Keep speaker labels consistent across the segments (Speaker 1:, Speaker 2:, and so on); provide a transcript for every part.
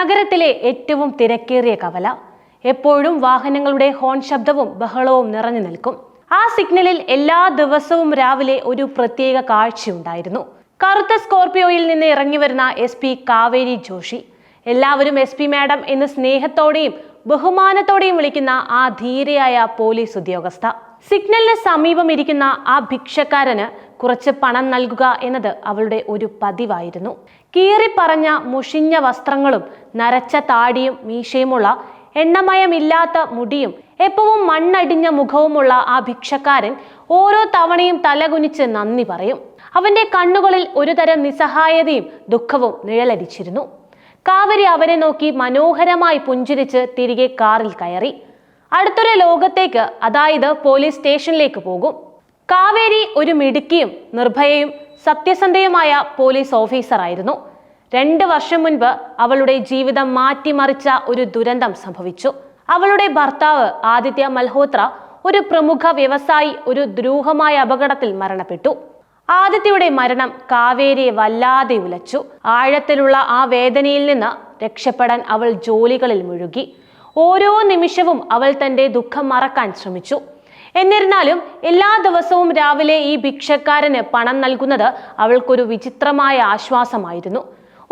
Speaker 1: നഗരത്തിലെ ഏറ്റവും തിരക്കേറിയ കവല. എപ്പോഴും വാഹനങ്ങളുടെ ഹോൺ ശബ്ദവും ബഹളവും നിറഞ്ഞു നിൽക്കും. ആ സിഗ്നലിൽ എല്ലാ ദിവസവും രാവിലെ ഒരു പ്രത്യേക കാഴ്ചയുണ്ടായിരുന്നു. കറുത്ത സ്കോർപിയോയിൽ നിന്ന് ഇറങ്ങി വരുന്ന എസ് പി കാവേരി ജോഷി. എല്ലാവരും എസ് പി മാഡം എന്ന് സ്നേഹത്തോടെയും ബഹുമാനത്തോടെയും വിളിക്കുന്ന ആ ധീരയായ പോലീസ് ഉദ്യോഗസ്ഥ. സിഗ്നലിന് സമീപം ഇരിക്കുന്ന ആ ഭിക്ഷക്കാരന് കുറച്ച് പണം നൽകുക എന്നത് അവളുടെ ഒരു പതിവായിരുന്നു. കീറിപ്പറഞ്ഞ മുഷിഞ്ഞ വസ്ത്രങ്ങളും നരച്ച താടിയും മീശയുമുള്ള എണ്ണമയമില്ലാത്ത മുടിയും എപ്പോഴും മണ്ണടിഞ്ഞ മുഖവുമുള്ള ആ ഭിക്ഷക്കാരൻ ഓരോ തവണയും തലകുനിച്ച് നന്ദി പറയും. അവന്റെ കണ്ണുകളിൽ ഒരുതരം നിസ്സഹായതയും ദുഃഖവും നിഴലടിച്ചിരുന്നു. കാവരി അവനെ നോക്കി മനോഹരമായി പുഞ്ചിരിച്ച് തിരികെ കാറിൽ കയറി. അടുത്തൊരു ലോകത്തേക്ക് അതായത് പോലീസ് സ്റ്റേഷനിലേക്ക് പോകും. കാവേരി ഒരു മിടുക്കിയും നിർഭയയും സത്യസന്ധയുമായ പോലീസ് ഓഫീസറായിരുന്നു. രണ്ട് വർഷം മുൻപ് അവളുടെ ജീവിതം മാറ്റിമറിച്ച ഒരു ദുരന്തം സംഭവിച്ചു. അവളുടെ ഭർത്താവ് ആദിത്യ മൽഹോത്ര ഒരു പ്രമുഖ വ്യവസായി ഒരു ദ്രൂഹമായ അപകടത്തിൽ മരണപ്പെട്ടു. ആദിത്യയുടെ മരണം കാവേരിയെ വല്ലാതെ ഉലച്ചു. ആഴത്തിലുള്ള ആ വേദനയിൽ നിന്ന് രക്ഷപ്പെടാൻ അവൾ ജോലികളിൽ മുഴുകി. ഓരോ നിമിഷവും അവൾ തന്റെ ദുഃഖം മറക്കാൻ ശ്രമിച്ചു. എന്നിരുന്നാലും എല്ലാ ദിവസവും രാവിലെ ഈ ഭിക്ഷക്കാരന് പണം നൽകുന്നത് അവൾക്കൊരു വിചിത്രമായ ആശ്വാസമായിരുന്നു.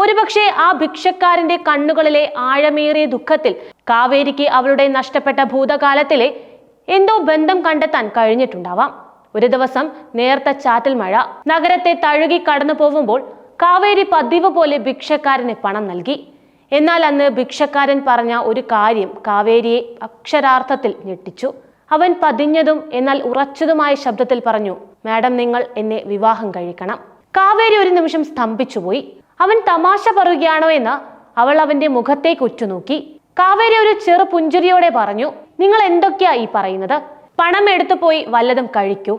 Speaker 1: ഒരുപക്ഷെ ആ ഭിക്ഷക്കാരന്റെ കണ്ണുകളിലെ ആഴമേറിയ ദുഃഖത്തിൽ കാവേരിക്ക് അവളുടെ നഷ്ടപ്പെട്ട ഭൂതകാലത്തിലെ എന്തോ ബന്ധം കണ്ടെത്താൻ കഴിഞ്ഞിട്ടുണ്ടാവാം. ഒരു ദിവസം നേർത്ത ചാറ്റൽ മഴ നഗരത്തെ തഴുകി കടന്നു പോകുമ്പോൾ കാവേരി പതിവ് പോലെ ഭിക്ഷക്കാരന് പണം നൽകി. എന്നാൽ അന്ന് ഭിക്ഷക്കാരൻ പറഞ്ഞ ഒരു കാര്യം കാവേരിയെ അക്ഷരാർത്ഥത്തിൽ ഞെട്ടിച്ചു. അവൻ പതിഞ്ഞതും എന്നാൽ ഉറച്ചതുമായ ശബ്ദത്തിൽ പറഞ്ഞു മാഡം നിങ്ങൾ എന്നെ വിവാഹം കഴിക്കണം. കാവേരി ഒരു നിമിഷം സ്തംഭിച്ചുപോയി. അവൻ തമാശ പറയുകയാണോ എന്ന് അവൾ അവന്റെ മുഖത്തേക്ക് ഉറ്റുനോക്കി. കാവേരി ഒരു ചെറു പുഞ്ചിരിയോടെ പറഞ്ഞു നിങ്ങൾ എന്തൊക്കെയാ ഈ പറയുന്നത്? പണം എടുത്തു പോയി വല്ലതും കഴിക്കൂ.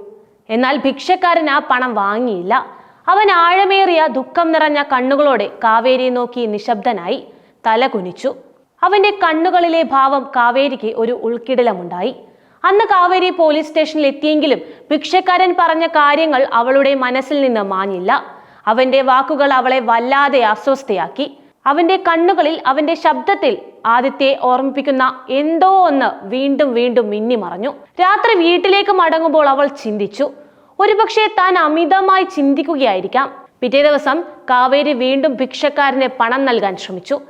Speaker 1: എന്നാൽ ഭിക്ഷക്കാരൻ ആ പണം വാങ്ങിയില്ല. അവൻ ആഴമേറിയ ദുഃഖം നിറഞ്ഞ കണ്ണുകളോടെ കാവേരിയെ നോക്കി നിശബ്ദനായി തല കുനിച്ചു. അവന്റെ കണ്ണുകളിലെ ഭാവം കാവേരിക്ക് ഒരു ഉൾക്കിടലമുണ്ടായി. അന്ന് കാവേരി പോലീസ് സ്റ്റേഷനിൽ എത്തിയെങ്കിലും ഭിക്ഷക്കാരൻ പറഞ്ഞ കാര്യങ്ങൾ അവളുടെ മനസ്സിൽ നിന്ന് മാഞ്ഞില്ല. അവന്റെ വാക്കുകൾ അവളെ വല്ലാതെ അസ്വസ്ഥയാക്കി. അവന്റെ കണ്ണുകളിൽ അവന്റെ ശബ്ദത്തിൽ ആദിത്യയെ ഓർമ്മിപ്പിക്കുന്ന എന്തോ ഒന്ന് വീണ്ടും വീണ്ടും മിന്നി മറഞ്ഞു. രാത്രി വീട്ടിലേക്ക് മടങ്ങുമ്പോൾ അവൾ ചിന്തിച്ചു. ഒരുപക്ഷെ താൻ അമിതമായി ചിന്തിക്കുകയായിരിക്കാം. പിറ്റേ ദിവസം കാവേരി വീണ്ടും ഭിക്ഷക്കാരന് പണം നൽകാൻ ശ്രമിച്ചു.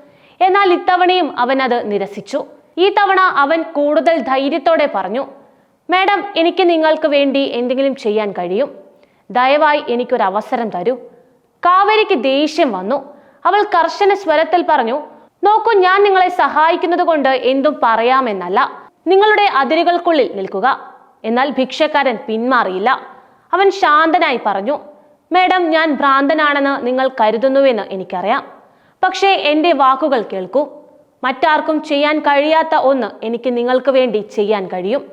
Speaker 1: എന്നാൽ ഇത്തവണയും അവൻ അത് നിരസിച്ചു. ഈ തവണ അവൻ കൂടുതൽ ധൈര്യത്തോടെ പറഞ്ഞു മാഡം എനിക്ക് നിങ്ങൾക്ക് വേണ്ടി എന്തെങ്കിലും ചെയ്യാൻ കഴിയും. ദയവായി എനിക്കൊരു അവസരം തരൂ. കാവേരിക്ക് ദേഷ്യം വന്നു. അവൾ കർശന സ്വരത്തിൽ പറഞ്ഞു നോക്കൂ ഞാൻ നിങ്ങളെ സഹായിക്കുന്നത് കൊണ്ട് എന്തും പറയാമെന്നല്ല. നിങ്ങളുടെ അതിരുകൾക്കുള്ളിൽ നിൽക്കുക. എന്നാൽ ഭിക്ഷക്കാരൻ പിന്മാറിയില്ല. അവൻ ശാന്തനായി പറഞ്ഞു മേഡം ഞാൻ ഭ്രാന്തനാണെന്ന് നിങ്ങൾ കരുതുന്നുവെന്ന് എനിക്കറിയാം. പക്ഷേ എന്റെ വാക്കുകൾ കേൾക്കൂ. മറ്റാർക്കും ചെയ്യാൻ കഴിയാത്ത ഒന്ന് എനിക്ക് നിങ്ങൾക്ക് വേണ്ടി ചെയ്യാൻ കഴിയും.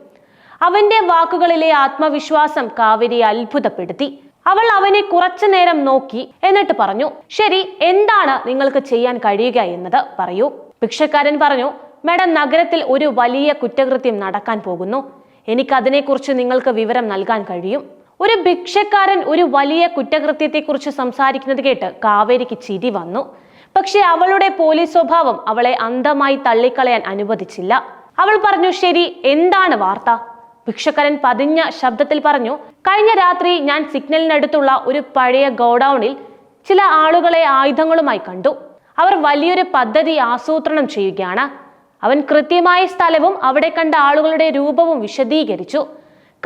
Speaker 1: അവന്റെ വാക്കുകളിലെ ആത്മവിശ്വാസം കാവേരിയെ അത്ഭുതപ്പെടുത്തി. അവൾ അവനെ കുറച്ചു നേരം നോക്കി എന്നിട്ട് പറഞ്ഞു ശരി എന്താണ് നിങ്ങൾക്ക് ചെയ്യാൻ കഴിയുക എന്നത് പറയൂ. ഭിക്ഷക്കാരൻ പറഞ്ഞു മേഡം നഗരത്തിൽ ഒരു വലിയ കുറ്റകൃത്യം നടക്കാൻ പോകുന്നു. എനിക്കതിനെക്കുറിച്ച് നിങ്ങൾക്ക് വിവരം നൽകാൻ കഴിയും. ഒരു ഭിക്ഷക്കാരൻ ഒരു വലിയ കുറ്റകൃത്യത്തെക്കുറിച്ച് സംസാരിക്കുന്നത് കേട്ട് കാവേരിക്ക് ചിരി വന്നു. പക്ഷെ അവളുടെ പോലീസ് സ്വഭാവം അവളെ അന്ധമായി തള്ളിക്കളയാൻ അനുവദിച്ചില്ല. അവൾ പറഞ്ഞു ശരി എന്താണ് വാർത്ത? ഭിക്ഷക്കാരൻ പതിഞ്ഞ ശബ്ദത്തിൽ പറഞ്ഞു കഴിഞ്ഞ രാത്രി ഞാൻ സിഗ്നലിനടുത്തുള്ള ഒരു പഴയ ഗോഡൌണിൽ ചില ആളുകളെ ആയുധങ്ങളുമായി കണ്ടു. അവർ വലിയൊരു പദ്ധതി ആസൂത്രണം ചെയ്യുകയാണ്. അവൻ കൃത്യമായ സ്ഥലവും അവിടെ കണ്ട ആളുകളുടെ രൂപവും വിശദീകരിച്ചു.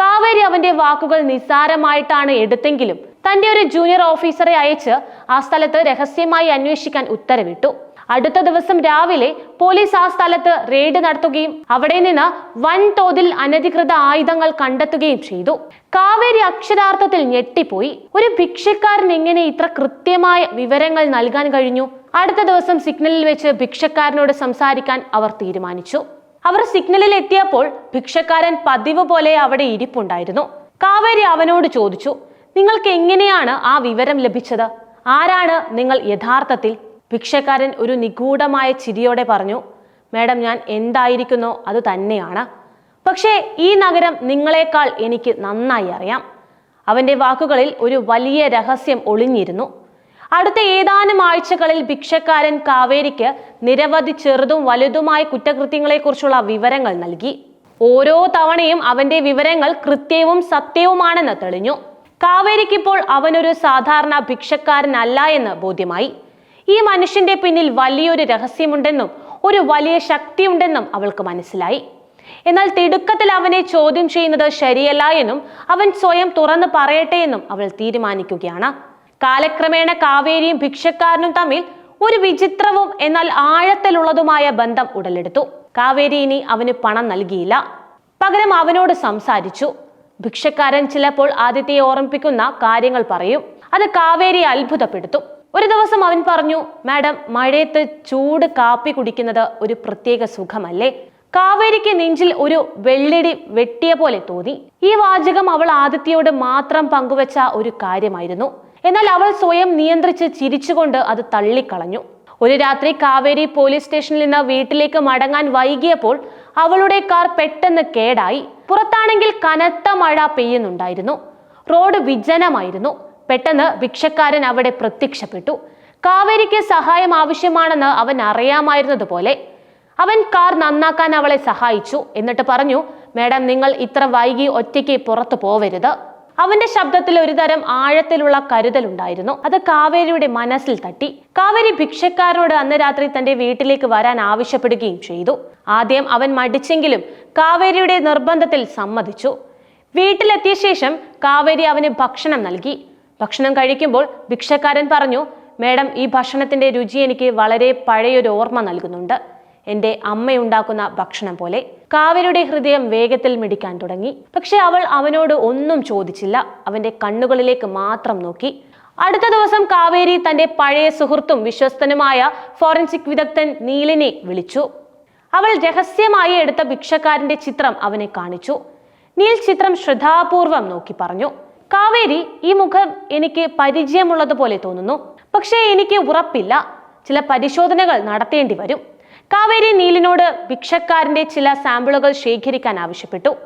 Speaker 1: കാവേരി അവന്റെ വാക്കുകൾ നിസ്സാരമായിട്ടാണ് എടുത്തെങ്കിലും തന്റെ ഒരു ജൂനിയർ ഓഫീസറെ അയച്ച് ആ സ്ഥലത്ത് രഹസ്യമായി അന്വേഷിക്കാൻ ഉത്തരവിട്ടു. അടുത്ത ദിവസം രാവിലെ പോലീസ് ആ സ്ഥലത്ത് റെയ്ഡ് നടത്തുകയും അവിടെ നിന്ന് വൻതോതിൽ അനധികൃത ആയുധങ്ങൾ കണ്ടെത്തുകയും ചെയ്തു. കാവേരി അക്ഷരാർത്ഥത്തിൽ ഞെട്ടിപ്പോയി. ഒരു ഭിക്ഷക്കാരൻ എങ്ങനെ ഇത്ര കൃത്യമായ വിവരങ്ങൾ നൽകാൻ കഴിഞ്ഞു? അടുത്ത ദിവസം സിഗ്നലിൽ വെച്ച് ഭിക്ഷക്കാരനോട് സംസാരിക്കാൻ അവർ തീരുമാനിച്ചു. അവർ സിഗ്നലിൽ എത്തിയപ്പോൾ ഭിക്ഷക്കാരൻ പതിവ് പോലെ അവിടെ ഇരിപ്പുണ്ടായിരുന്നു. കാവേരി അവനോട് ചോദിച്ചു നിങ്ങൾക്ക് എങ്ങനെയാണ് ആ വിവരം ലഭിച്ചത്? ആരാണ് നിങ്ങൾ യഥാർത്ഥത്തിൽ ഭിക്ഷക്കാരൻ ഒരു നിഗൂഢമായ ചിരിയോടെ പറഞ്ഞു മാഡം ഞാൻ എന്തായിരിക്കുന്നോ? അത് തന്നെയാണ്. പക്ഷേ ഈ നഗരം നിങ്ങളെക്കാൾ എനിക്ക് നന്നായി അറിയാം. അവന്റെ വാക്കുകളിൽ ഒരു വലിയ രഹസ്യം ഒളിഞ്ഞിരുന്നു. അടുത്ത ഏതാനും ആഴ്ചകളിൽ ഭിക്ഷക്കാരൻ കാവേരിക്ക് നിരവധി ചെറുതും വലുതുമായ കുറ്റകൃത്യങ്ങളെക്കുറിച്ചുള്ള വിവരങ്ങൾ നൽകി. ഓരോ തവണയും അവന്റെ വിവരങ്ങൾ കൃത്യവും സത്യവുമാണെന്ന് തെളിഞ്ഞു. കാവേരിക്കിപ്പോൾ അവനൊരു സാധാരണ ഭിക്ഷക്കാരനല്ല എന്ന് ബോധ്യമായി. ഈ മനുഷ്യന്റെ പിന്നിൽ വലിയൊരു രഹസ്യമുണ്ടെന്നും ഒരു വലിയ ശക്തിയുണ്ടെന്നും അവൾക്ക് മനസ്സിലായി. എന്നാൽ തിടുക്കത്തിൽ അവനെ ചോദ്യം ചെയ്യുന്നത് ശരിയല്ല എന്നും അവൻ സ്വയം തുറന്നു പറയട്ടെ എന്നും അവൾ തീരുമാനിക്കുകയാണ്. കാലക്രമേണ കാവേരിയും ഭിക്ഷക്കാരനും തമ്മിൽ ഒരു വിചിത്രവും എന്നാൽ ആഴത്തിലുള്ളതുമായ ബന്ധം ഉടലെടുത്തു. കാവേരി ഇനി അവന് പണം നൽകിയില്ല. പകരം അവനോട് സംസാരിച്ചു. ഭിക്ഷക്കാരൻ ചിലപ്പോൾ ആദിത്യയെ ഓർമ്മിപ്പിക്കുന്ന കാര്യങ്ങൾ പറയും. അത് കാവേരിയെ അത്ഭുതപ്പെടുത്തും. ഒരു ദിവസം അവൻ പറഞ്ഞു മാഡം മഴയത്ത് ചൂട് കാപ്പി കുടിക്കുന്നത് ഒരു പ്രത്യേക സുഖമല്ലേ? കാവേരിക്ക് നെഞ്ചിൽ ഒരു വെള്ളിടി വെട്ടിയ പോലെ തോന്നി. ഈ വാചകം അവൾ ആദിത്യയോട് മാത്രം പങ്കുവച്ച ഒരു കാര്യമായിരുന്നു. എന്നാൽ അവൾ സ്വയം നിയന്ത്രിച്ച് ചിരിച്ചുകൊണ്ട് അത് തള്ളിക്കളഞ്ഞു. ഒരു രാത്രി കാവേരി പോലീസ് സ്റ്റേഷനിൽ നിന്ന് വീട്ടിലേക്ക് മടങ്ങാൻ വൈകിയപ്പോൾ അവളുടെ കാർ പെട്ടെന്ന് കേടായി. പുറത്താണെങ്കിൽ കനത്ത മഴ പെയ്യുന്നുണ്ടായിരുന്നു. റോഡ് വിജനമായിരുന്നു. പെട്ടെന്ന് ഭിക്ഷക്കാരൻ അവിടെ പ്രത്യക്ഷപ്പെട്ടു. കാവേരിക്ക് സഹായം ആവശ്യമാണെന്ന് അവൻ അറിയാമായിരുന്നതുപോലെ അവൻ കാർ നന്നാക്കാൻ അവളെ സഹായിച്ചു. എന്നിട്ട് പറഞ്ഞു മേഡം നിങ്ങൾ ഇത്ര വൈകി ഒറ്റയ്ക്ക് പുറത്തു പോവരുത് അവന്റെ ശബ്ദത്തിൽ ഒരുതരം ആഴത്തിലുള്ള കരുതൽ ഉണ്ടായിരുന്നു. അത് കാവേരിയുടെ മനസ്സിൽ തട്ടി. കാവേരി ഭിക്ഷക്കാരനോട് അന്ന് രാത്രി തന്റെ വീട്ടിലേക്ക് വരാൻ ആവശ്യപ്പെടുകയും ചെയ്തു. ആദ്യം അവൻ മടിച്ചെങ്കിലും കാവേരിയുടെ നിർബന്ധത്തിൽ സമ്മതിച്ചു. വീട്ടിലെത്തിയ ശേഷം കാവേരി അവന് ഭക്ഷണം നൽകി. ഭക്ഷണം കഴിക്കുമ്പോൾ ഭിക്ഷക്കാരൻ പറഞ്ഞു മേഡം ഈ ഭക്ഷണത്തിന്റെ രുചി എനിക്ക് വളരെ പഴയൊരു ഓർമ്മ നൽകുന്നുണ്ട്. എന്റെ അമ്മയുണ്ടാക്കുന്ന ഭക്ഷണം പോലെ. കാവേരിയുടെ ഹൃദയം വേഗത്തിൽ മിടിക്കാൻ തുടങ്ങി. പക്ഷെ അവൾ അവനോട് ഒന്നും ചോദിച്ചില്ല. അവന്റെ കണ്ണുകളിലേക്ക് മാത്രം നോക്കി. അടുത്ത ദിവസം കാവേരി തന്റെ പഴയ സുഹൃത്തും വിശ്വസ്തനുമായ ഫോറൻസിക് വിദഗ്ധൻ നീലിനെ വിളിച്ചു. അവൾ രഹസ്യമായി എടുത്ത ഭിക്ഷക്കാരന്റെ ചിത്രം അവനെ കാണിച്ചു. നീൽ ചിത്രം ശ്രദ്ധാപൂർവം നോക്കി പറഞ്ഞു. കാവേരി ഈ മുഖം എനിക്ക് പരിചയമുള്ളതുപോലെ തോന്നുന്നു. പക്ഷേ എനിക്ക് ഉറപ്പില്ല. ചില പരിശോധനകൾ നടത്തേണ്ടി വരും. കാവേരി നീലിനോട് ഭിക്ഷക്കാരന്റെ ചില സാമ്പിളുകൾ ശേഖരിക്കാൻ ആവശ്യപ്പെട്ടു.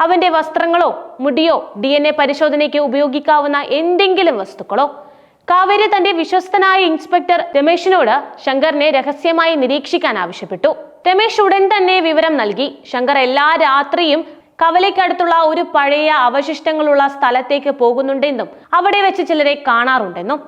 Speaker 1: അവന്റെ വസ്ത്രങ്ങളോ മുടിയോ ഡി എൻ എ പരിശോധനയ്ക്ക് ഉപയോഗിക്കാവുന്ന എന്തെങ്കിലും വസ്തുക്കളോ? കാവേരി തന്റെ വിശ്വസ്തനായ ഇൻസ്പെക്ടർ രമേശിനോട് ശങ്കറിനെ രഹസ്യമായി നിരീക്ഷിക്കാൻ ആവശ്യപ്പെട്ടു. രമേശ് ഉടൻ തന്നെ വിവരം നൽകി. ശങ്കർ എല്ലാ രാത്രിയും കവലയ്ക്കടുത്തുള്ള ഒരു പഴയ അവശിഷ്ടങ്ങളുള്ള സ്ഥലത്തേക്ക് പോകുന്നുണ്ടെന്നും അവിടെ വെച്ച് ചിലരെ കാണാറുണ്ടെന്നും.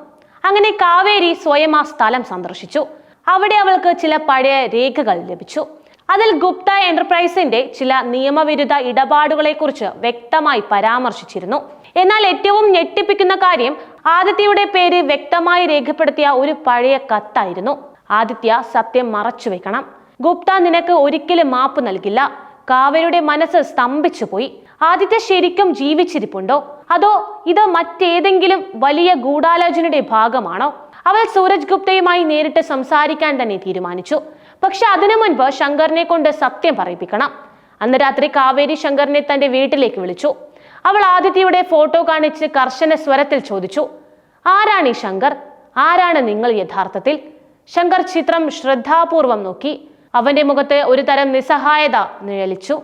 Speaker 1: അങ്ങനെ കാവേരി സ്വയം ആ സ്ഥലം സന്ദർശിച്ചു. അവിടെ അവൾക്ക് ചില പഴയ രേഖകൾ ലഭിച്ചു. അതിൽ ഗുപ്ത എന്റർപ്രൈസിന്റെ ചില നിയമവിരുദ്ധ ഇടപാടുകളെക്കുറിച്ച് വ്യക്തമായി പരാമർശിച്ചിരുന്നു. എന്നാൽ ഏറ്റവും ഞെട്ടിപ്പിക്കുന്ന കാര്യം ആദിത്യയുടെ പേര് വ്യക്തമായി രേഖപ്പെടുത്തിയ ഒരു പഴയ കത്തായിരുന്നു. ആദിത്യ സത്യം മറച്ചു വെക്കണം ഗുപ്ത നിനക്ക് ഒരിക്കലും മാപ്പ് നൽകില്ല. കാവേരിയുടെ മനസ്സ് സ്തംഭിച്ചു പോയി ആദിത്യ ശരിക്കും ജീവിച്ചിരിപ്പുണ്ടോ? അതോ ഇത് മറ്റേതെങ്കിലും വലിയ ഗൂഢാലോചനയുടെ ഭാഗമാണോ? അവൾ സൂരജ് ഗുപ്തയുമായി നേരിട്ട് സംസാരിക്കാൻ തന്നെ തീരുമാനിച്ചു. പക്ഷെ അതിനു മുൻപ് ശങ്കറിനെ കൊണ്ട് സത്യം പറയിപ്പിക്കണം. അന്ന് രാത്രി കാവേരി ശങ്കറിനെ തന്റെ വീട്ടിലേക്ക് വിളിച്ചു. അവൾ ആദിത്യയുടെ ഫോട്ടോ കാണിച്ച് കർശന സ്വരത്തിൽ ചോദിച്ചു ആരാണ് ഈ ശങ്കർ? ആരാണ് നിങ്ങൾ യഥാർത്ഥത്തിൽ? ശങ്കർ ചിത്രം ശ്രദ്ധാപൂർവം നോക്കി അവന്റെ മുഖത്ത് ഒരു തരം നിസ്സഹായത നിഴലിച്ചു.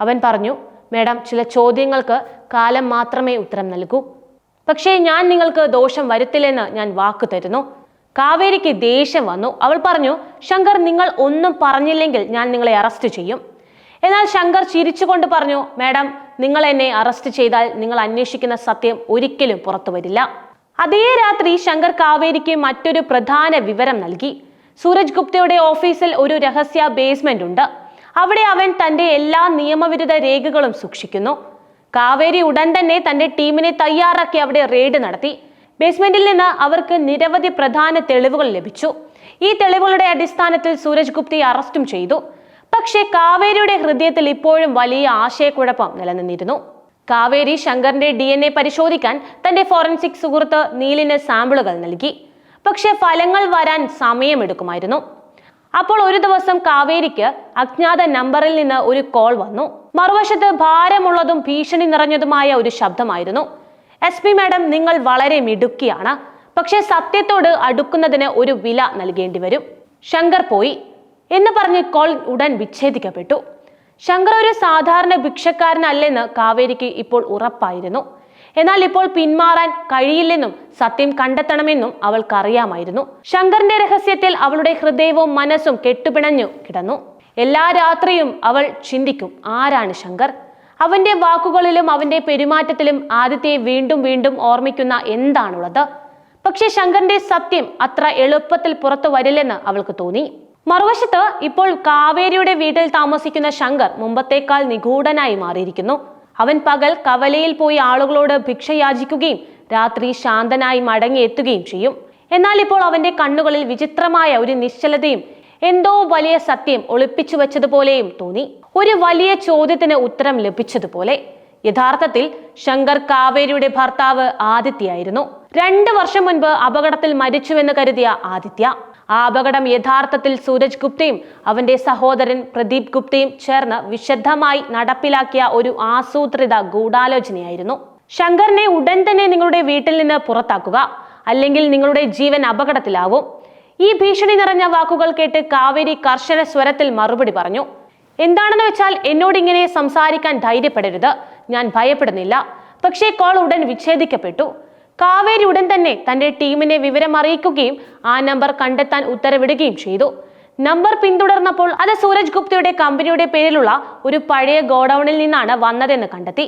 Speaker 1: അവൻ പറഞ്ഞു മേഡം ചില ചോദ്യങ്ങൾക്ക് കാലം മാത്രമേ ഉത്തരം നൽകൂ. പക്ഷേ ഞാൻ നിങ്ങൾക്ക് ദോഷം വരുത്തില്ലെന്ന് ഞാൻ വാക്ക് തരുന്നു. കാവേരിക്ക് ദേഷ്യം വന്നു. അവൾ പറഞ്ഞു ശങ്കർ നിങ്ങൾ ഒന്നും പറഞ്ഞില്ലെങ്കിൽ ഞാൻ നിങ്ങളെ അറസ്റ്റ് ചെയ്യും. എന്നാൽ ശങ്കർ ചിരിച്ചുകൊണ്ട് പറഞ്ഞു മേഡം നിങ്ങൾ എന്നെ അറസ്റ്റ് ചെയ്താൽ നിങ്ങൾ അന്വേഷിക്കുന്ന സത്യം ഒരിക്കലും പുറത്തു വരില്ല. അതേ രാത്രി ശങ്കർ കാവേരിക്ക് മറ്റൊരു പ്രധാന വിവരം നൽകി. സൂരജ് ഗുപ്തയുടെ ഓഫീസിൽ ഒരു രഹസ്യ ബേസ്മെന്റ് ഉണ്ട്. അവിടെ അവൻ തന്റെ എല്ലാ നിയമവിരുദ്ധ രേഖകളും സൂക്ഷിക്കുന്നു. കാവേരി ഉടൻ തന്നെ തന്റെ ടീമിനെ തയ്യാറാക്കി അവിടെ റെയ്ഡ് നടത്തി. ബേസ്മെന്റിൽ നിന്ന് അവർക്ക് നിരവധി പ്രധാന തെളിവുകൾ ലഭിച്ചു. ഈ തെളിവുകളുടെ അടിസ്ഥാനത്തിൽ സൂരജ് ഗുപ്തയെ അറസ്റ്റും ചെയ്തു. പക്ഷേ കാവേരിയുടെ ഹൃദയത്തിൽ ഇപ്പോഴും വലിയ ആശയക്കുഴപ്പം നിലനിന്നിരുന്നു. കാവേരി ശങ്കറിന്റെ ഡി പരിശോധിക്കാൻ തന്റെ ഫോറൻസിക് സുഹൃത്ത് നീലിന് സാമ്പിളുകൾ നൽകി. പക്ഷെ ഫലങ്ങൾ വരാൻ സമയമെടുക്കുമായിരുന്നു. അപ്പോൾ ഒരു ദിവസം കാവേരിക്ക് അജ്ഞാത നമ്പറിൽ നിന്ന് ഒരു കോൾ വന്നു. മറുവശത്ത് ഭാരമുള്ളതും ഭീഷണി നിറഞ്ഞതുമായ ഒരു ശബ്ദമായിരുന്നു. എസ് പി മാഡം നിങ്ങൾ വളരെ മിടുക്കിയാണ്. പക്ഷേ സത്യത്തോട് അടുക്കുന്നതിന് ഒരു വില നൽകേണ്ടി വരും. ശങ്കർ പോയി. എന്ന് പറഞ്ഞ് കോൾ ഉടൻ വിച്ഛേദിക്കപ്പെട്ടു. ശങ്കർ ഒരു സാധാരണ ഭിക്ഷക്കാരനല്ലെന്ന് കാവേരിക്ക് ഇപ്പോൾ ഉറപ്പായിരുന്നു. എന്നാൽ ഇപ്പോൾ പിന്മാറാൻ കഴിയില്ലെന്നും സത്യം കണ്ടെത്തണമെന്നും അവൾക്കറിയാമായിരുന്നു. ശങ്കറിന്റെ രഹസ്യത്തിൽ അവളുടെ ഹൃദയവും മനസ്സും കെട്ടുപിണഞ്ഞു കിടന്നു. എല്ലാ രാത്രിയും അവൾ ചിന്തിക്കും ആരാണ് ശങ്കർ? അവന്റെ വാക്കുകളിലും അവന്റെ പെരുമാറ്റത്തിലും ആദിത്യയെ വീണ്ടും വീണ്ടും ഓർമ്മിക്കുന്ന എന്താണുള്ളത്? പക്ഷെ ശങ്കറിന്റെ സത്യം അത്ര എളുപ്പത്തിൽ പുറത്തു വരില്ലെന്ന് അവൾക്ക് തോന്നി. മറുവശത്ത് ഇപ്പോൾ കാവേരിയുടെ വീട്ടിൽ താമസിക്കുന്ന ശങ്കർ മുമ്പത്തേക്കാൾ നിഗൂഢനായി മാറിയിരിക്കുന്നു. അവൻ പകൽ കവലയിൽ പോയി ആളുകളോട് ഭിക്ഷ യാചിക്കുകയും രാത്രി ശാന്തനായി മടങ്ങിയെത്തുകയും ചെയ്യും. എന്നാൽ ഇപ്പോൾ അവന്റെ കണ്ണുകളിൽ വിചിത്രമായ ഒരു നിശ്ചലതയും എന്തോ വലിയ സത്യം ഒളിപ്പിച്ചു വെച്ചതുപോലെയും തോന്നി. ഒരു വലിയ ചോദ്യത്തിന് ഉത്തരം ലഭിച്ചതുപോലെ. യഥാർത്ഥത്തിൽ ശങ്കർ കാവേരിയുടെ ഭർത്താവ് ആദിത്യയായിരുന്നു. രണ്ട് വർഷം മുൻപ് അപകടത്തിൽ മരിച്ചുവെന്ന് കരുതിയ ആദിത്യ ആ അപകടം യഥാർത്ഥത്തിൽ സൂരജ് ഗുപ്തയും അവന്റെ സഹോദരൻ പ്രദീപ് ഗുപ്തയും ചേർന്ന് വിശദമായി നടപ്പിലാക്കിയ ഒരു ആസൂത്രിത ഗൂഢാലോചനയായിരുന്നു. ശങ്കറിനെ ഉടൻ തന്നെ നിങ്ങളുടെ വീട്ടിൽ നിന്ന് പുറത്താക്കുക അല്ലെങ്കിൽ നിങ്ങളുടെ ജീവൻ അപകടത്തിലാവും. ഈ ഭീഷണി നിറഞ്ഞ വാക്കുകൾ കേട്ട് കാവേരി കർശന സ്വരത്തിൽ മറുപടി പറഞ്ഞു. എന്താണെന്ന് വെച്ചാൽ എന്നോട് ഇങ്ങനെ സംസാരിക്കാൻ ധൈര്യപ്പെടരുത്. ഞാൻ ഭയപ്പെടുന്നില്ല. പക്ഷേ കോൾ ഉടൻ വിച്ഛേദിക്കപ്പെട്ടു. കാവേരി ഉടൻ തന്നെ തന്റെ ടീമിനെ വിവരം അറിയിക്കുകയും ആ നമ്പർ കണ്ടെത്താൻ ഉത്തരവിടുകയും ചെയ്തു. നമ്പർ പിന്തുടർന്നപ്പോൾ അത് സൂരജ് ഗുപ്തയുടെ കമ്പനിയുടെ പേരിലുള്ള ഒരു പഴയ ഗോഡൌണിൽ നിന്നാണ് വന്നതെന്ന് കണ്ടെത്തി.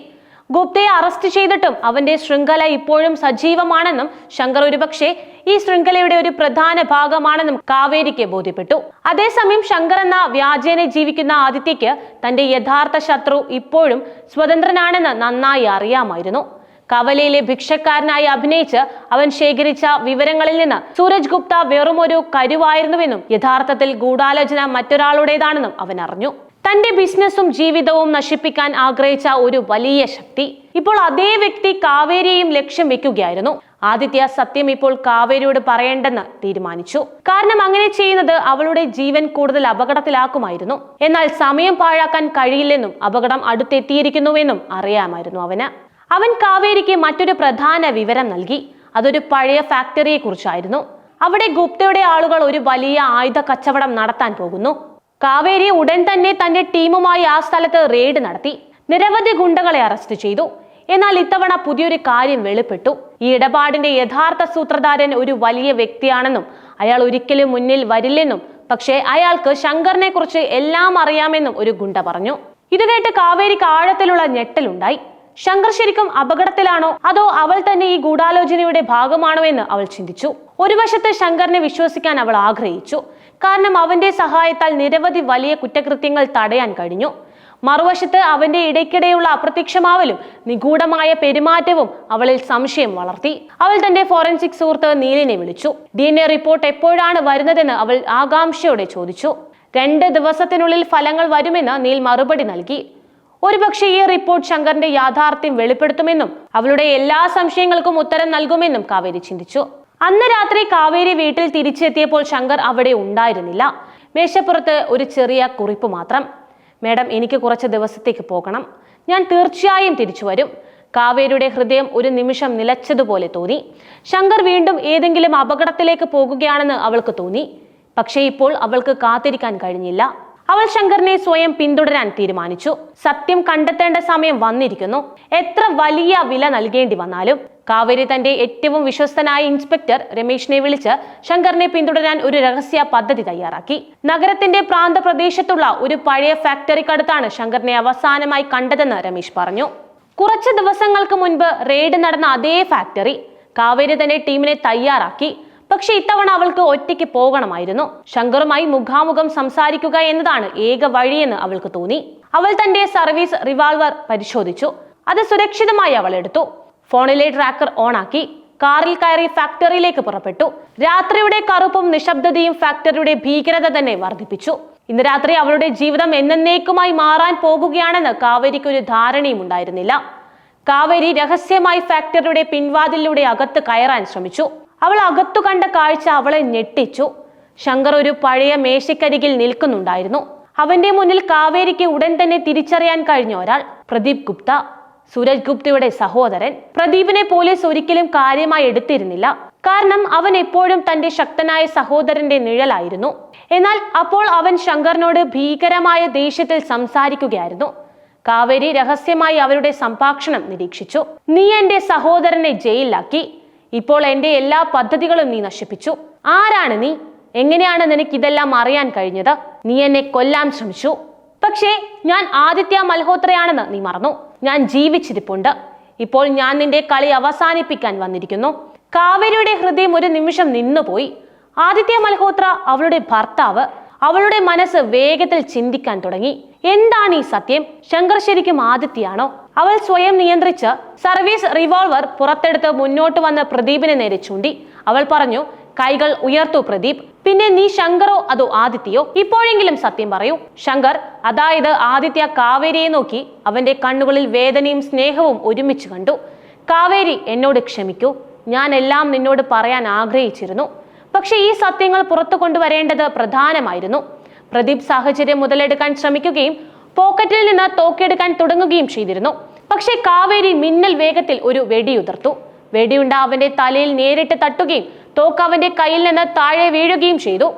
Speaker 1: ഗുപ്തയെ അറസ്റ്റ് ചെയ്തിട്ടും അവന്റെ ശൃംഖല ഇപ്പോഴും സജീവമാണെന്നും ശങ്കർ ഒരുപക്ഷെ ഈ ശൃംഖലയുടെ ഒരു പ്രധാന ഭാഗമാണെന്നും കാവേരിക്ക് ബോധ്യപ്പെട്ടു. അതേസമയം ശങ്കർ എന്ന വ്യാജേനെ ജീവിക്കുന്ന ആദിത്യക്ക് തന്റെ യഥാർത്ഥ ശത്രു ഇപ്പോഴും സ്വതന്ത്രനാണെന്ന് നന്നായി അറിയാമായിരുന്നു. കവലയിലെ ഭിക്ഷക്കാരനായി അഭിനയിച്ച് അവൻ ശേഖരിച്ച വിവരങ്ങളിൽ നിന്ന് സൂരജ് ഗുപ്ത വെറുമൊരു കരുവായിരുന്നുവെന്നും യഥാർത്ഥത്തിൽ ഗൂഢാലോചന മറ്റൊരാളുടേതാണെന്നും അവൻ അറിഞ്ഞു. തന്റെ ബിസിനസ്സും ജീവിതവും നശിപ്പിക്കാൻ ആഗ്രഹിച്ച ഒരു വലിയ ശക്തി. ഇപ്പോൾ അതേ വ്യക്തി കാവേരിയെയും ലക്ഷ്യം വെക്കുകയായിരുന്നു. ആദിത്യ സത്യം ഇപ്പോൾ കാവേരിയോട് പറയേണ്ടെന്ന് തീരുമാനിച്ചു. കാരണം അങ്ങനെ ചെയ്യുന്നത് അവളുടെ ജീവൻ കൂടുതൽ അപകടത്തിലാക്കുമായിരുന്നു. എന്നാൽ സമയം പാഴാക്കാൻ കഴിയില്ലെന്നും അപകടം അടുത്തെത്തിയിരിക്കുന്നുവെന്നും അറിയാമായിരുന്നു അവന്. അവൻ കാവേരിക്ക് മറ്റൊരു പ്രധാന വിവരം നൽകി. അതൊരു പഴയ ഫാക്ടറിയെ കുറിച്ചായിരുന്നു അവിടെ ഗുപ്തയുടെ ആളുകൾ ഒരു വലിയ ആയുധ കച്ചവടം നടത്താൻ പോകുന്നു. കാവേരി ഉടൻ തന്നെ തന്റെ ടീമുമായി ആ സ്ഥലത്ത് റെയ്ഡ് നടത്തി. നിരവധി ഗുണ്ടകളെ അറസ്റ്റ് ചെയ്തു. എന്നാൽ ഇത്തവണ പുതിയൊരു കാര്യം വെളിപ്പെട്ടു. ഈ ഇടപാടിന്റെ യഥാർത്ഥ സൂത്രധാരൻ ഒരു വലിയ വ്യക്തിയാണെന്നും അയാൾ ഒരിക്കലും മുന്നിൽ വരില്ലെന്നും പക്ഷേ അയാൾക്ക് ശങ്കറിനെ കുറിച്ച് എല്ലാം അറിയാമെന്നും ഒരു ഗുണ്ട പറഞ്ഞു. ഇത് കേട്ട് കാവേരിക്ക് ആഴത്തിലുള്ള ഞെട്ടലുണ്ടായി. ശങ്കർ ശരിക്കും അപകടത്തിലാണോ? അതോ അവൾ തന്നെ ഈ ഗൂഢാലോചനയുടെ ഭാഗമാണോ എന്ന് അവൾ ചിന്തിച്ചു. ഒരു വശത്ത് ശങ്കറിനെ വിശ്വസിക്കാൻ അവൾ ആഗ്രഹിച്ചു. കാരണം അവന്റെ സഹായത്താൽ നിരവധി വലിയ കുറ്റകൃത്യങ്ങൾ തടയാൻ കഴിഞ്ഞു. മറുവശത്ത് അവന്റെ ഇടയ്ക്കിടെയുള്ള അപ്രത്യക്ഷമാവലും നിഗൂഢമായ പെരുമാറ്റവും അവളിൽ സംശയം വളർത്തി. അവൾ തന്റെ ഫോറൻസിക് സുഹൃത്ത് നീലിനെ വിളിച്ചു. ഡി എൻ എ റിപ്പോർട്ട് എപ്പോഴാണ് വരുന്നതെന്ന് അവൾ ആകാംക്ഷയോടെ ചോദിച്ചു. രണ്ട് ദിവസത്തിനുള്ളിൽ ഫലങ്ങൾ വരുമെന്ന് നീൽ മറുപടി നൽകി. ഒരുപക്ഷെ ഈ റിപ്പോർട്ട് ശങ്കറിന്റെ യാഥാർത്ഥ്യം വെളിപ്പെടുത്തുമെന്നും അവളുടെ എല്ലാ സംശയങ്ങൾക്കും ഉത്തരം നൽകുമെന്നും കാവേരി ചിന്തിച്ചു. അന്ന് രാത്രി കാവേരി വീട്ടിൽ തിരിച്ചെത്തിയപ്പോൾ ശങ്കർ അവിടെ ഉണ്ടായിരുന്നില്ല. മേശപ്പുറത്ത് ഒരു ചെറിയ കുറിപ്പ് മാത്രം. മേഡം എനിക്ക് കുറച്ച് ദിവസത്തേക്ക് പോകണം. ഞാൻ തീർച്ചയായും തിരിച്ചു വരും. കാവേരിയുടെ ഹൃദയം ഒരു നിമിഷം നിലച്ചതുപോലെ തോന്നി. ശങ്കർ വീണ്ടും ഏതെങ്കിലും അപകടത്തിലേക്ക് പോകുകയാണെന്ന് അവൾക്ക് തോന്നി. പക്ഷേ ഇപ്പോൾ അവൾക്ക് കാത്തിരിക്കാൻ കഴിഞ്ഞില്ല. അവൾ ശങ്കറിനെ സ്വയം പിന്തുടരാൻ തീരുമാനിച്ചു. സത്യം കണ്ടെത്തേണ്ട സമയം വന്നിരിക്കുന്നു. എത്ര വലിയ വില നൽകേണ്ടി വന്നാലും കാവേരി തന്റെ ഏറ്റവും വിശ്വസ്തനായ ഇൻസ്പെക്ടർ രമേശിനെ വിളിച്ച് ശങ്കറിനെ പിന്തുടരാൻ ഒരു രഹസ്യ പദ്ധതി തയ്യാറാക്കി. നഗരത്തിന്റെ പ്രാന്തപ്രദേശത്തുള്ള ഒരു പഴയ ഫാക്ടറിക്കടുത്താണ് ശങ്കറിനെ അവസാനമായി കണ്ടതെന്ന് രമേശ് പറഞ്ഞു. കുറച്ച് ദിവസങ്ങൾക്ക് മുൻപ് റെയ്ഡ് നടന്ന അതേ ഫാക്ടറി കാവേരി തന്റെ ടീമിനെ തയ്യാറാക്കി. പക്ഷെ ഇത്തവണ അവൾക്ക് ഒറ്റയ്ക്ക് പോകണമായിരുന്നു. ശങ്കറുമായി മുഖാമുഖം സംസാരിക്കുക എന്നതാണ് ഏക വഴിയെന്ന് അവൾക്ക് തോന്നി. അവൾ തന്റെ സർവീസ് റിവാൾവർ പരിശോധിച്ചു. അത് സുരക്ഷിതമായി അവൾ എടുത്തു. ഫോണിലെ ട്രാക്കർ ഓണാക്കി. കാറിൽ കയറി ഫാക്ടറിയിലേക്ക് പുറപ്പെട്ടു. രാത്രിയുടെ കറുപ്പും നിശബ്ദതയും ഫാക്ടറിയുടെ ഭീകരത തന്നെ വർദ്ധിപ്പിച്ചു. ഇന്ന് രാത്രി അവളുടെ ജീവിതം എന്നേക്കുമായി മാറാൻ പോകുകയാണെന്ന് കാവേരിക്ക് ഒരു ധാരണയും ഉണ്ടായിരുന്നില്ല. കാവേരി രഹസ്യമായി ഫാക്ടറിയുടെ പിൻവാതിലൂടെ അകത്ത് കയറാൻ ശ്രമിച്ചു. അവൾ അകത്തു കണ്ട കാഴ്ച അവളെ ഞെട്ടിച്ചു. ശങ്കർ ഒരു പഴയ മേശക്കരികിൽ നിൽക്കുന്നുണ്ടായിരുന്നു. അവന്റെ മുന്നിൽ കാവേരിക്ക് ഉടൻ തന്നെ തിരിച്ചറിയാൻ കഴിഞ്ഞ ഒരാൾ പ്രദീപ് ഗുപ്ത. സൂരജ് ഗുപ്തയുടെ സഹോദരൻ. പ്രദീപിനെ പോലീസ് ഒരിക്കലും കാര്യമായി എടുത്തിരുന്നില്ല. കാരണം അവൻ എപ്പോഴും തന്റെ ശക്തനായ സഹോദരന്റെ നിഴലായിരുന്നു. എന്നാൽ അപ്പോൾ അവൻ ശങ്കറിനോട് ഭീകരമായ ദേഷ്യത്തിൽ സംസാരിക്കുകയായിരുന്നു. കാവേരി രഹസ്യമായി അവരുടെ സംഭാഷണം നിരീക്ഷിച്ചു. നീ എന്റെ സഹോദരനെ ജയിലിലാക്കി. ഇപ്പോൾ എന്റെ എല്ലാ പദ്ധതികളും നീ നശിപ്പിച്ചു. ആരാണ് നീ? എങ്ങനെയാണ് നിനക്ക് ഇതെല്ലാം അറിയാൻ കഴിഞ്ഞത്? നീ എന്നെ കൊല്ലാൻ ശ്രമിച്ചു. പക്ഷേ ഞാൻ ആദിത്യ മൽഹോത്രയാണെന്ന് നീ മറന്നു. ഞാൻ ജീവിച്ചിരിപ്പുണ്ട്. ഇപ്പോൾ ഞാൻ നിന്റെ കളി അവസാനിപ്പിക്കാൻ വന്നിരിക്കുന്നു. കാവേരിയുടെ ഹൃദയം ഒരു നിമിഷം നിന്നുപോയി. ആദിത്യ മൽഹോത്ര അവളുടെ ഭർത്താവ് അവളുടെ മനസ്സ് വേഗത്തിൽ ചിന്തിക്കാൻ തുടങ്ങി. എന്താണ് ഈ സത്യം? ശങ്കർ ശരിക്കും ആദിത്യയാണോ? അവൾ സ്വയം നിയന്ത്രിച്ച് സർവീസ് റിവോൾവർ പുറത്തെടുത്ത് മുന്നോട്ട് വന്ന പ്രദീപിനെ നേരെ ചൂണ്ടി. അവൾ പറഞ്ഞു കൈകൾ ഉയർത്തു പ്രദീപ്. പിന്നെ നീ ശങ്കറോ അതോ ആദിത്യയോ? ഇപ്പോഴെങ്കിലും സത്യം പറയൂ. ശങ്കർ അതായത് ആദിത്യ കാവേരിയെ നോക്കി അവന്റെ കണ്ണുകളിൽ വേദനയും സ്നേഹവും ഒരുമിച്ച് കണ്ടു. കാവേരി എന്നോട് ക്ഷമിക്കൂ. ഞാൻ എല്ലാം നിന്നോട് പറയാൻ ആഗ്രഹിച്ചിരുന്നു. പക്ഷേ ഈ സത്യങ്ങൾ പുറത്തു കൊണ്ടുവരേണ്ടത് പ്രധാനമായിരുന്നു. പ്രദീപ് സാഹചര്യം മുതലെടുക്കാൻ ശ്രമിക്കുകയും പോക്കറ്റിൽ നിന്ന് തോക്കെടുക്കാൻ തുടങ്ങുകയും ചെയ്തിരുന്നു. പക്ഷേ കാവേരി മിന്നൽ വേഗത്തിൽ ഒരു വെടിയുതിർത്തു വെടിയുണ്ട അവന്റെ തലയിൽ നേരിട്ട് തട്ടുകയും തോക്ക് അവന്റെ കയ്യിൽ നിന്ന് താഴെ വീഴുകയും ചെയ്തു.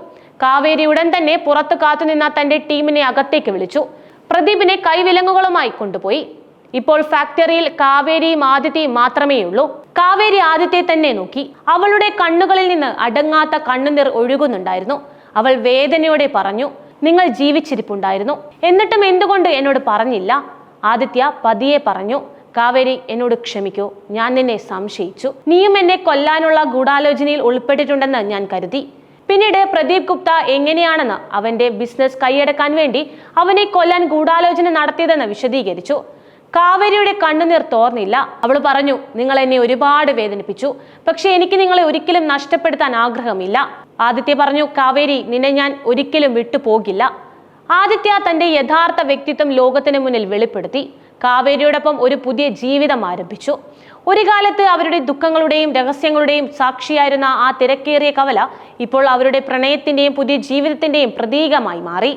Speaker 1: കാവേരി ഉടൻ തന്നെ പുറത്ത് കാത്തുനിന്ന തന്റെ ടീമിനെ അകത്തേക്ക് വിളിച്ചു. പ്രദീപിനെ കൈവിലങ്ങുകളുമായി കൊണ്ടുപോയി. ഇപ്പോൾ ഫാക്ടറിയിൽ കാവേരിയും ആദിത്യയും മാത്രമേ ഉള്ളൂ കാവേരി ആദിത്യയെ തന്നെ നോക്കി. അവളുടെ കണ്ണുകളിൽ നിന്ന് അടങ്ങാത്ത കണ്ണുനീർ ഒഴുകുന്നുണ്ടായിരുന്നു. അവൾ വേദനയോടെ പറഞ്ഞു നിങ്ങൾ ജീവിച്ചിരിപ്പുണ്ടായിരുന്നു. എന്നിട്ടും എന്തുകൊണ്ട് എന്നോട് പറഞ്ഞില്ല? ആദിത്യ പതിയെ പറഞ്ഞു കാവേരി എന്നോട് ക്ഷമിക്കൂ. ഞാൻ നിന്നെ സംശയിച്ചു. നീയും എന്നെ കൊല്ലാനുള്ള ഗൂഢാലോചനയിൽ ഉൾപ്പെട്ടിട്ടുണ്ടെന്ന് ഞാൻ കരുതി. പിന്നീട് പ്രദീപ് ഗുപ്ത എങ്ങനെയാണെന്ന് അവന്റെ ബിസിനസ് കൈയടക്കാൻ വേണ്ടി അവനെ കൊല്ലാൻ ഗൂഢാലോചന നടത്തിയതെന്ന് വിശദീകരിച്ചു. കാവേരിയുടെ കണ്ണുനീർ തോർന്നില്ല. അവൾ പറഞ്ഞു നിങ്ങൾ എന്നെ ഒരുപാട് വേദനിപ്പിച്ചു. പക്ഷെ എനിക്ക് നിങ്ങളെ ഒരിക്കലും നഷ്ടപ്പെടുത്താൻ ആഗ്രഹമില്ല. ആദിത്യ പറഞ്ഞു കാവേരി നിന്നെ ഞാൻ ഒരിക്കലും വിട്ടുപോകില്ല. ആദിത്യ തന്റെ യഥാർത്ഥ വ്യക്തിത്വം ലോകത്തിന് മുന്നിൽ വെളിപ്പെടുത്തി. കാവേരിയോടൊപ്പം ഒരു പുതിയ ജീവിതം ആരംഭിച്ചു. ഒരു കാലത്ത് അവരുടെ ദുഃഖങ്ങളുടെയും രഹസ്യങ്ങളുടെയും സാക്ഷിയായിരുന്ന ആ തിരക്കേറിയ കവല ഇപ്പോൾ അവരുടെ പ്രണയത്തിന്റെയും പുതിയ ജീവിതത്തിന്റെയും പ്രതീകമായി മാറി.